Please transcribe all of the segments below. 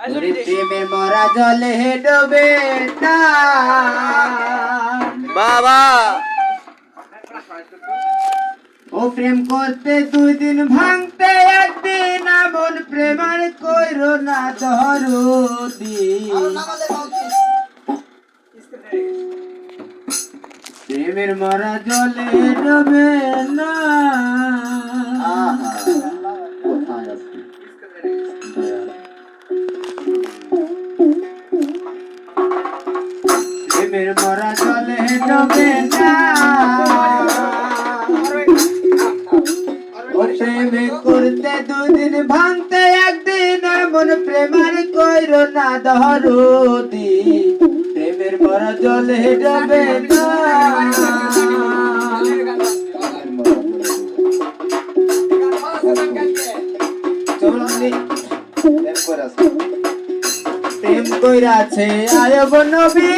ওরে প্রেমের মরা জলে ডোবে না। বাবা। ও প্রেম করতে দুই দিন ভাঙতে একদিন এমন প্রেমার কইরো না দরদি প্রেমের মরা জলে ডোবে প্রেমের মরা জলে ডোবে প্রেমে করতে দুদিন ভাঙতে একদিন এমন প্রেমার কইর না দহরদি প্রেমের মরা জলে ডোবে না। প্রেম কইরাছে আয়ব নবী।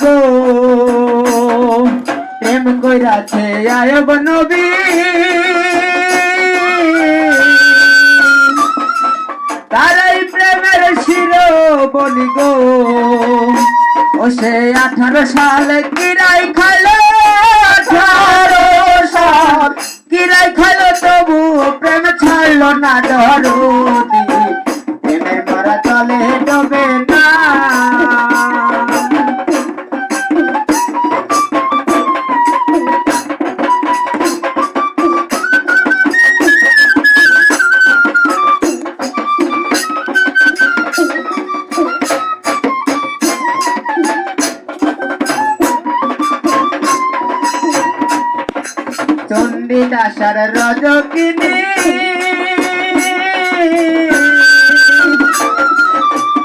গো। কইরাছে আয়ব নবী। তারাই প্রেমের শিরোমণি গো। ও আঠারো সালে কিরাই খাইলো চণ্ডীদাসার রজকিনী।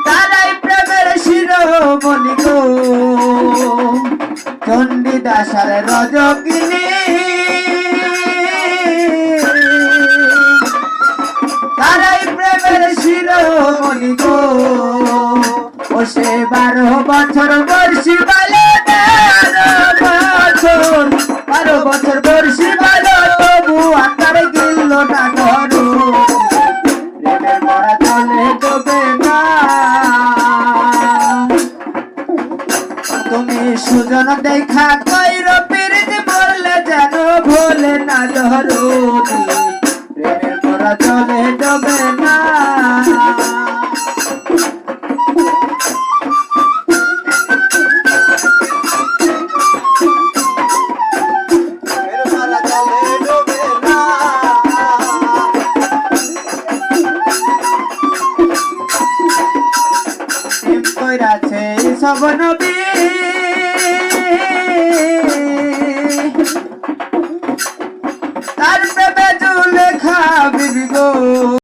তারাই প্রেমের শিরোমণি গো। চণ্ডীদাসার রজকিনী। তারাই প্রেমের শিরোমণি গো। ও সে বারো বছর বর্ষি ডোবে না। তুমি সুজন দেখা কইর সব নবী। তার প্রেমে জুলেখা বিবি গো